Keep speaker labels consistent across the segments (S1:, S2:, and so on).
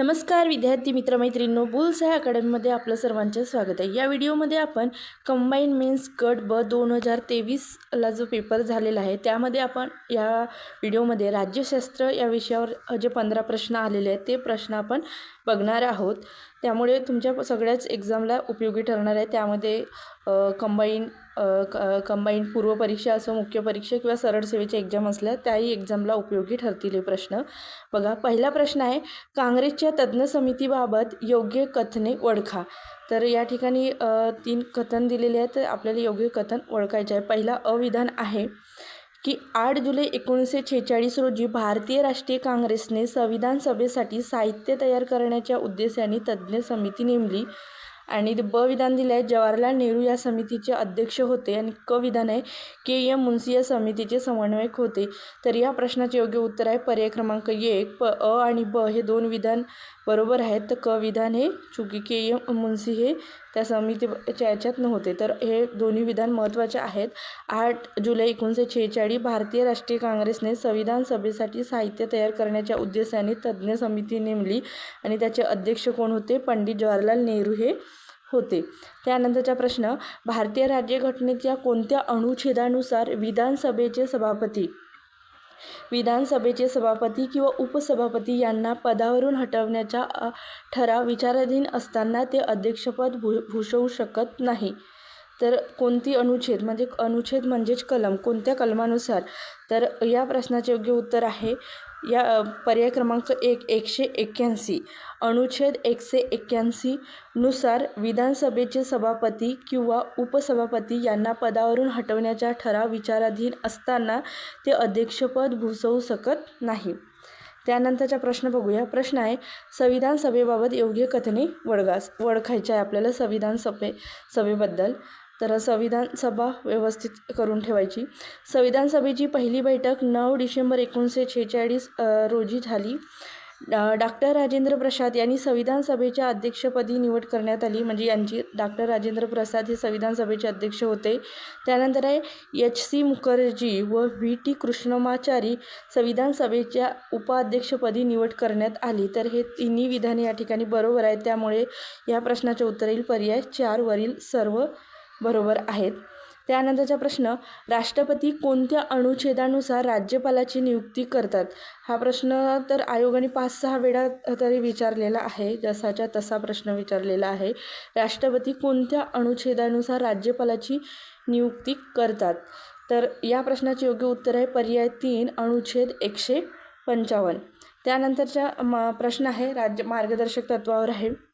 S1: नमस्कार विद्यार्थी मित्रमैत्रिणींनो बुल्स अकॅडमीमध्ये आपलं सर्वांचं स्वागत आहे. या व्हिडिओमध्ये आपण कंबाईन मेन्स गट ब दोन हजार तेवीसला जो पेपर झालेला आहे त्यामध्ये आपण या व्हिडिओमध्ये राज्यशास्त्र या विषयावर जे पंधरा प्रश्न आलेले आहेत ते प्रश्न आपण बघणार आहोत. त्यामुळे तुमच्या सगळ्याच एक्झामला उपयोगी ठरणार आहे. त्यामध्ये कंबाईन क कंबाईन पूर्वपरीक्षा असो मुख्य परीक्षा किंवा सरळ सेवेच्या एक्झाम असल्या त्याही एक्झामला उपयोगी ठरतील हे प्रश्न. बघा पहिला प्रश्न आहे काँग्रेसच्या तज्ज्ञ समितीबाबत योग्य कथने ओळखा. तर या ठिकाणी तीन कथन दिलेले आहेत. तर आपल्याला योग्य कथन ओळखायचे आहे. पहिला अविधान आहे. की आठ जुलै एकोणीसशे छेचाळीस रोजी भारतीय राष्ट्रीय काँग्रेसने संविधान सभेसाठी साहित्य तयार करण्याच्या उद्देशाने तज्ज्ञ समिती नेमली आणि ब विधान दिलं आहे जवाहरलाल नेहरू या समितीचे अध्यक्ष होते आणि क विधान आहे. के एम मुन्सी या समितीचे समन्वयक होते. तर या प्रश्नाचे योग्य उत्तर आहे. पर्याय क्रमांक एक प अ आणि ब हे दोन विधान बरोबर आहेत. तर क विधान हे चुकी के एम मुन्सी हे त्या समितीच्या याच्यात नव्हते. तर हे दोन्ही विधान महत्त्वाचे आहेत. आठ जुलै एकोणीसशे छेचाळीस भारतीय राष्ट्रीय काँग्रेसने संविधान सभेसाठी साहित्य तयार करण्याच्या उद्देशाने तज्ज्ञ समिती नेमली आणि त्याचे अध्यक्ष कोण होते? पंडित जवाहरलाल नेहरू हे होते. त्यानंतरचा प्रश्न भारतीय राज्यघटनेच्या कोणत्या अनुच्छेदानुसार विधानसभेचे सभापती विधानसभेचे सभापती किंवा उपसभापती यांना पदावरून हटवण्याचा ठराव विचाराधीन असताना ते अध्यक्षपद भू भूषवू शकत नाही. तर कोणती अनुच्छेद? म्हणजे अनुच्छेद म्हणजेच कलम. कोणत्या कलमानुसार? तर या प्रश्नाचे योग्य उत्तर आहे या पर्याय क्रमांक एक एकशे एक्क्याऐंशी अनुच्छेद एकशे एक्क्याऐंशी नुसार विधानसभेचे सभापती किंवा उपसभापती यांना पदावरून हटवण्याचा ठराव विचाराधीन असताना ते अध्यक्षपद भूसवू शकत नाही. त्यानंतरचा प्रश्न बघूया. प्रश्न आहे संविधान सभेबाबत योग्य कथने वळगास ओळखायचे आहे आपल्याला संविधान सभे सभेबद्दल. तर संविधान सभा व्यवस्थित करून ठेवायची. संविधान सभेची पहिली बैठक नऊ डिसेंबर एकोणीसशे शेहेचाळीस रोजी झाली. डॉक्टर राजेंद्र प्रसाद यांनी संविधान सभेच्या अध्यक्षपदी निवड करण्यात आली. म्हणजे यांची डॉक्टर राजेंद्र प्रसाद हे संविधान सभेचे अध्यक्ष होते. त्यानंतर आहे एच सी मुखर्जी व व्ही टी कृष्णमाचारी संविधान सभेच्या उपाध्यक्षपदी निवड करण्यात आली. तर हे तिन्ही विधाने या ठिकाणी बरोबर आहेत. त्यामुळे या प्रश्नाचे उत्तर येईल पर्याय चारवरील सर्व बरोबर आहेत. त्यानंतरचा प्रश्न राष्ट्रपती कोणत्या अनुच्छेदानुसार राज्यपालाची नियुक्ती करतात? हा प्रश्न तर आयोगाने पाच सहा वेळा तरी विचारलेला आहे जसाच्या तसा प्रश्न विचारलेला आहे. राष्ट्रपती कोणत्या अनुच्छेदानुसार राज्यपालाची नियुक्ती करतात? तर या प्रश्नाचे योग्य उत्तर आहे पर्याय तीन अनुच्छेद एकशे पंचावन्न. त्यानंतरचा म प्रश्न आहे राज्य मार्गदर्शक तत्वावर आहे.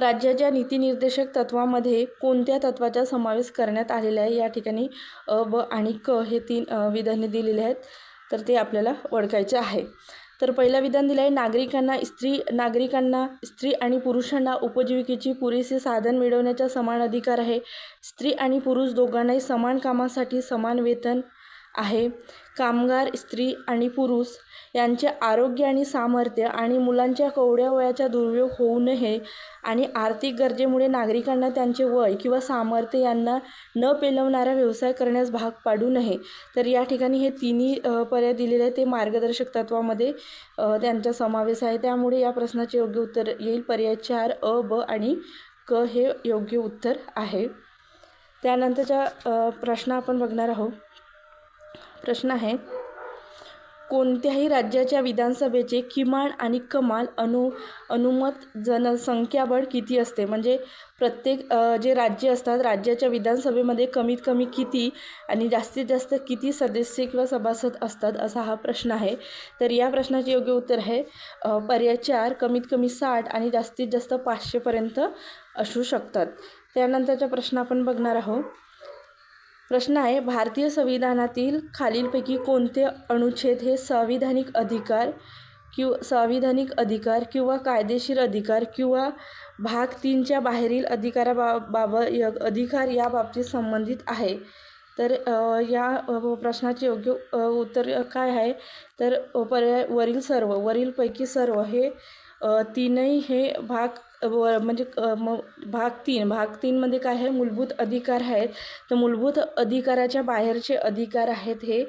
S1: राज्याच्या नीतिनिर्देशक तत्वामध्ये कोणत्या तत्वाचा समावेश करण्यात आलेला आहे? या ठिकाणी अ ब आणि क हे तीन विधाने दिलेले आहेत. तर ते आपल्याला ओळखायचे आहे. तर पहिलं विधान दिलं आहे नागरिकांना स्त्री नागरिकांना स्त्री आणि पुरुषांना उपजीविकेची पुरेसे साधन मिळवण्याचा समान अधिकार आहे. स्त्री आणि पुरुष दोघांनाही समान कामासाठी समान वेतन आहे. कामगार स्त्री आणि पुरुष यांचे आरोग्य आणि सामर्थ्य आणि मुलांच्या कवड्या वयाचा दुर्योग होऊ नये आणि आर्थिक गरजेमुळे नागरिकांना त्यांचे वय किंवा सामर्थ्य यांना न पेलवणारा व्यवसाय करण्यास भाग पाडू नये. तर या ठिकाणी हे तिन्ही पर्याय दिलेले आहेत. ते मार्गदर्शक तत्वामध्ये त्यांचा समावेश आहे. त्यामुळे या प्रश्नाचे योग्य उत्तर येईल. पर्याय चार अ ब आणि क हे योग्य उत्तर आहे. त्यानंतरच्या प्रश्न आपण बघणार आहोत. प्रश्न आहे. कोणत्याही राज्याच्या विधानसभेचे किमान आणि कमाल अनु अनुमत जनसंख्याबळ किती असते? म्हणजे प्रत्येक जे राज्य असतात राज्याच्या विधानसभेमध्ये कमीत कमी किती आणि जास्तीत जास्त किती सदस्य किंवा सभासद असतात असा हा प्रश्न आहे. तर या प्रश्नाचे योग्य उत्तर आहे पर्याय चार कमीत कमी साठ आणि जास्तीत जास्त पाचशेपर्यंत असू शकतात. त्यानंतरचा प्रश्न आपण बघणार आहोत. प्रश्न आहे भारतीय संविधानातील खालीलपैकी कोणते अनुच्छेद हे संविधानिक अधिकार किंवा संविधानिक अधिकार किंवा कायदेशीर अधिकार किंवा भाग तीनच्या बाहेरील अधिकाराबा बाब अधिकार या बाबतीत संबंधित आहे? तर या प्रश्नाचे योग्य उत्तर काय आहे? तर पर्याय वरील सर्व वरीलपैकी सर्व हे तीनही हे भाग व म्हणजे म भाग तीन. भाग तीनमध्ये काय आहे? मूलभूत अधिकार आहेत. तर मूलभूत अधिकाराच्या बाहेरचे अधिकार आहेत हे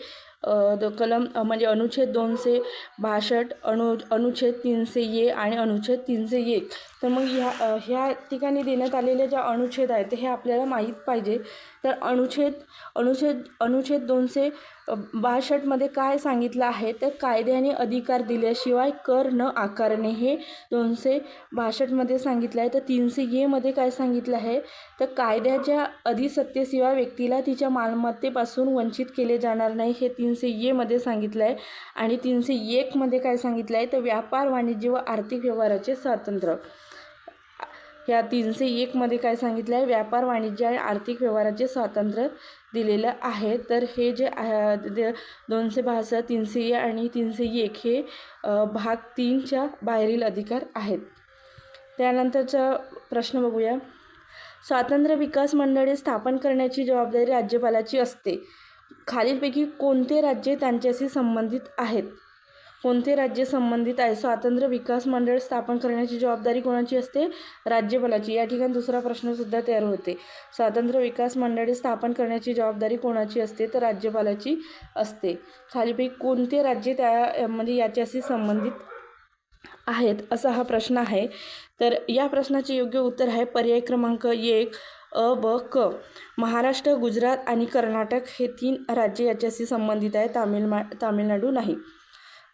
S1: द कलम म्हणजे अनुच्छेद दोनशे बासष्ट अनु अनुच्छेद तीनशे ये आणि अनुच्छेद तीनशे एक. तर मग ह्या ह्या ठिकाणी देण्यात आलेले ज्या अनुच्छेद आहेत हे आपल्याला माहीत पाहिजे. तर अनुच्छेद अनुच्छेद अनुच्छेद दोनशे बासष्टमध्ये काय सांगितलं आहे? तर कायद्याने अधिकार दिल्याशिवाय कर न आकारणे हे दोनशे बासष्टमध्ये सांगितलं आहे. तर तीनशे एमध्ये काय सांगितलं आहे? तर कायद्याच्या अधिसत्तेशिवाय व्यक्तीला तिच्या मालमत्तेपासून वंचित केले जाणार नाही हे तीनशे एमध्ये सांगितलं आहे. आणि तीनशे एकमध्ये काय सांगितलं आहे? तर व्यापार वाणिज्य व आर्थिक व्यवहाराचे स्वातंत्र्य. ह्या तीनशे एकमध्ये काय सांगितलं आहे? व्यापार वाणिज्य आणि आर्थिक व्यवहाराचे स्वातंत्र्य. दिलेलं आहे. तर हे जे दोनशे बासष्ट तीनशे ए आणि तीनशे एक हे भाग तीनच्या बाहेरील अधिकार आहेत. त्यानंतरचा प्रश्न बघूया. स्वातंत्र्य विकास मंडळे स्थापन करण्याची जबाबदारी राज्यपालाची असते. खालीलपैकी कोणते राज्ये त्यांच्याशी संबंधित आहेत? कोणते राज्य संबंधित आहे? स्वातंत्र्य विकास मंडळ स्थापन करण्याची जबाबदारी कोणाची असते? राज्यपालाची या ठिकाणी दुसरा प्रश्नसुद्धा तयार होते. स्वातंत्र्य विकास मंडळे स्थापन करण्याची जबाबदारी कोणाची असते? तर राज्यपालाची असते. खालीपैकी कोणते राज्य त्या म्हणजे याच्याशी संबंधित आहेत? असा हा प्रश्न आहे. तर या प्रश्नाचे योग्य उत्तर आहे पर्याय क्रमांक एक अ ब क. महाराष्ट्र गुजरात आणि कर्नाटक हे तीन राज्ये याच्याशी संबंधित आहे. तामिळमा तामिळनाडू नाही.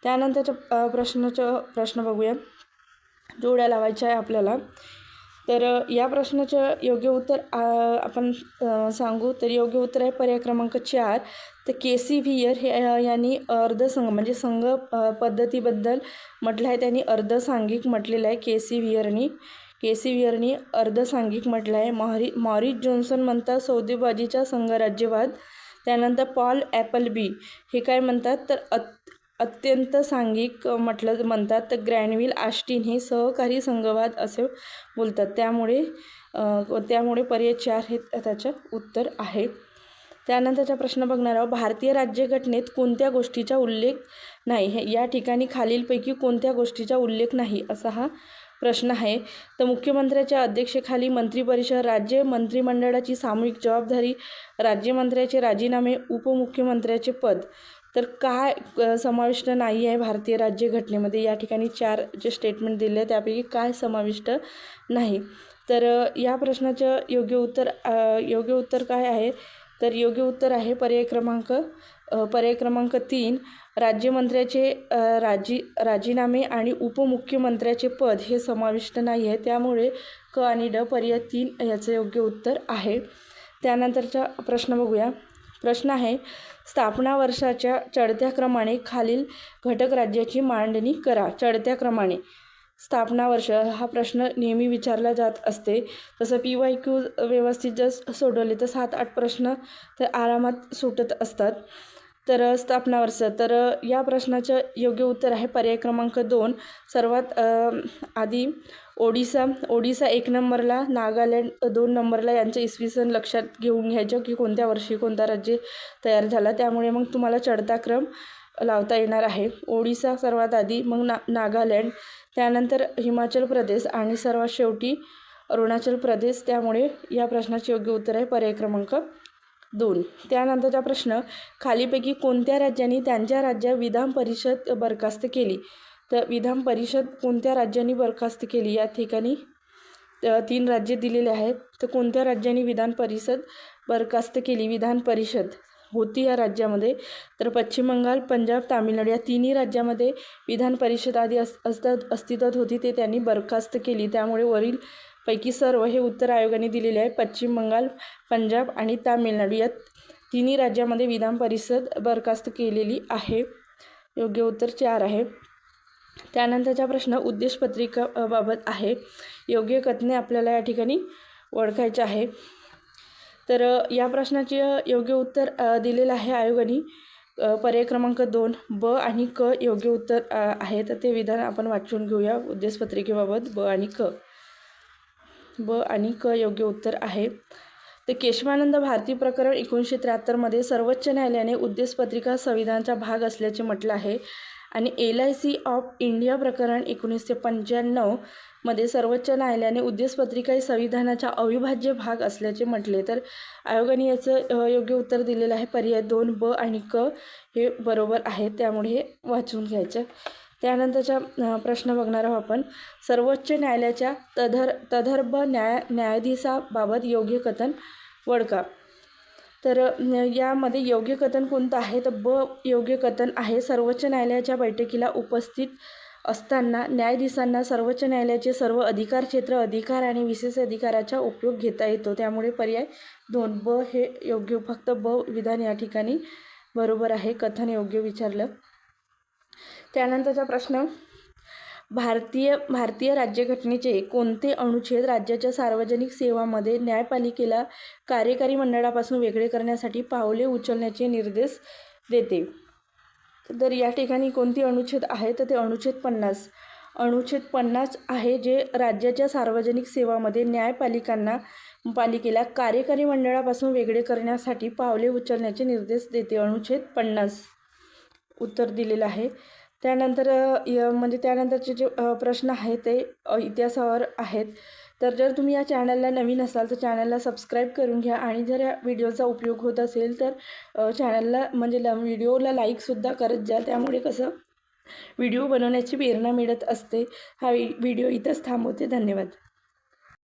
S1: त्यानंतरच्या प्रश्नाचं प्रश्न बघूया. जोड्या लावायच्या आहे आपल्याला. तर या प्रश्नाचं योग्य उत्तर आपण सांगू. तर योग्य उत्तर आहे पर्याय क्रमांक चार. तर के सी व्हियर हे यांनी अर्धसंघ म्हणजे संघ पद्धतीबद्दल म्हटलं आहे. त्यांनी अर्धसांघिक म्हटलेलं आहे के सी व्हियरनी. के सी व्हियरनी अर्धसांघिक म्हटलं आहे. मॉरी मॉरिस जॉन्सन म्हणतात सौदेबाजीचा संघराज्यवाद त्यानंतर पॉल ॲपल बी हे काय म्हणतात? तर अत अत्यंत सांघिक म्हटलं म्हणतात तर ग्रॅनविल आष्टीन हे सहकारी संघवाद असे बोलतात. त्यामुळे त्यामुळे पर्याय चार हे त्याचं उत्तर आहे. त्यानंतरचा प्रश्न बघणार आहोत. भारतीय राज्यघटनेत कोणत्या गोष्टीचा उल्लेख नाही? हे या ठिकाणी खालीलपैकी कोणत्या गोष्टीचा उल्लेख नाही असा हा प्रश्न आहे. तर मुख्यमंत्र्याच्या अध्यक्षेखाली मंत्रिपरिषद राज्य मंत्रिमंडळाची सामूहिक जबाबदारी राज्यमंत्र्याचे राजीनामे उपमुख्यमंत्र्याचे पद. तर काय समाविष्ट नाही आहे भारतीय राज्यघटनेमध्ये? या ठिकाणी चार जे स्टेटमेंट दिले आहे त्यापैकी काय समाविष्ट नाही? तर या प्रश्नाचं योग्य उत्तर योग्य उत्तर काय आहे? तर योग्य उत्तर आहे पर्याय क्रमांक पर्याय क्रमांक तीन. राज्यमंत्र्याचे राजी राजीनामे आणि उपमुख्यमंत्र्याचे पद हे समाविष्ट नाही आहे. त्यामुळे क आणि ड पर्याय तीन याचं योग्य उत्तर आहे. त्यानंतरचा प्रश्न बघूया. प्रश्न आहे. स्थापना वर्षाच्या चढत्या क्रमाने खालील घटक राज्याची मांडणी करा. चढत्या क्रमाने. स्थापना वर्ष हा प्रश्न नेहमी विचारला जात असते. तसं पी वाय क्यू व्यवस्थित जर सोडवले तर सात आठ प्रश्न तर आरामात सुटत असतात. तर स्थापना वर्ष तर या प्रश्नाचं योग्य उत्तर आहे पर्याय क्रमांक दोन. सर्वात आधी ओडिसा ओडिसा एक नंबरला नागालँड दोन नंबरला यांचं इसवी सन लक्षात घेऊन घ्यायचं की कोणत्या वर्षी कोणता राज्य तयार झाला. त्यामुळे मग तुम्हाला चढता क्रम लावता येणार आहे. ओडिसा सर्वात आधी मग ना नागालँड त्यानंतर हिमाचल प्रदेश आणि सर्वात शेवटी अरुणाचल प्रदेश. त्यामुळे या प्रश्नाचे योग्य उत्तर आहे पर्याय क्रमांक दोन. त्यानंतरचा प्रश्न खालीपैकी कोणत्या राज्यांनी त्यांच्या राज्यात विधान परिषद बरखास्त केली? तर विधान परिषद कोणत्या राज्यांनी बरखास्त केली? या ठिकाणी तीन राज्ये दिलेले आहेत. तर कोणत्या राज्यांनी विधान परिषद बरखास्त केली? विधान परिषद होती या राज्यामध्ये. तर पश्चिम बंगाल पंजाब तामिळनाडू या तिन्ही राज्यामध्ये विधान परिषद आधी अस असतात अस्तित्वात होती. ते त्यांनी बरखास्त केली. त्यामुळे वरील पैकी सर्व हे उत्तर आयोगाने दिलेले आहे. पश्चिम बंगाल पंजाब आणि तामिळनाडू या तिन्ही राज्यामध्ये विधान परिषद बरखास्त केलेली आहे. योग्य उत्तर चार आहे. त्यानंतरचा प्रश्न उद्देशपत्रिकाबाबत आहे. योग्य कथने आपल्याला या ठिकाणी ओळखायचे आहे. तर या प्रश्नाचे योग्य उत्तर दिलेलं आहे आयोगाने. पर्याय क्रमांक दोन ब आणि क योग्य उत्तर आहे. तर ते विधान आपण वाचून घेऊया. उद्देशपत्रिकेबाबत ब आणि क. ब आणि क योग्य उत्तर आहे. तर केशवानंद भारती प्रकरण एकोणीसशे त्र्याहत्तरमध्ये सर्वोच्च न्यायालयाने उद्देशपत्रिका संविधानाचा भाग असल्याचे म्हटलं आहे आणि L I C of India प्रकरण एकोणीसशे पंच्याण्णवमध्ये सर्वोच्च न्यायालयाने उद्देशपत्रिका ही संविधानाचा अविभाज्य भाग असल्याचे म्हटले. तर आयोगाने याचं अ, योग्य उत्तर दिलेलं आहे. पर्याय दोन ब आणि क हे बरोबर आहे. त्यामुळे हे वाचून घ्यायचं. त्यानंतरचा प्रश्न बघणार आहोत आपण. सर्वोच्च न्यायालयाच्या तधर तदर्भ न्याय न्यायाधीशाबाबत योग्य कथन वडका तर यामध्ये योग्य कथन कोणतं आहे? तर ब योग्य कथन आहे. सर्वोच्च न्यायालयाच्या बैठकीला उपस्थित असताना न्यायाधीशांना सर्वोच्च न्यायालयाचे सर्व अधिकार क्षेत्र अधिकार आणि विशेष अधिकाराचा उपयोग घेता येतो. त्यामुळे पर्याय दोन ब हे योग्य फक्त ब विधान या ठिकाणी बरोबर आहे. कथन योग्य विचारलं त्यानंतरचा प्रश्न भारतीय भारतीय राज्यघटनेचे कोणते अनुच्छेद राज्याच्या सार्वजनिक सेवामध्ये न्यायपालिकेला कार्यकारी मंडळापासून वेगळे करण्यासाठी पावले उचलण्याचे निर्देश देते? तर या ठिकाणी कोणती अनुच्छेद आहे? तर ते अनुच्छेद पन्नास. अनुच्छेद पन्नास आहे जे राज्याच्या सार्वजनिक सेवामध्ये न्यायपालिकांना पालिकेला कार्यकारी मंडळापासून वेगळे करण्यासाठी पावले उचलण्याचे निर्देश देते. अनुच्छेद पन्नास. उत्तर दिलेलं आहे. त्यानंतर य म्हणजे त्यानंतरचे जे प्रश्न आहेत ते इतिहासावर आहेत. तर जर तुम्ही या चॅनलला नवीन असाल तर चॅनलला सबस्क्राईब करून घ्या आणि जर या व्हिडिओचा उपयोग होत असेल तर चॅनलला म्हणजे ल व्हिडिओला लाईकसुद्धा करत जा. त्यामुळे कसं व्हिडिओ बनवण्याची प्रेरणा मिळत असते. हा व्हिडिओ इथंच थांबवते. धन्यवाद.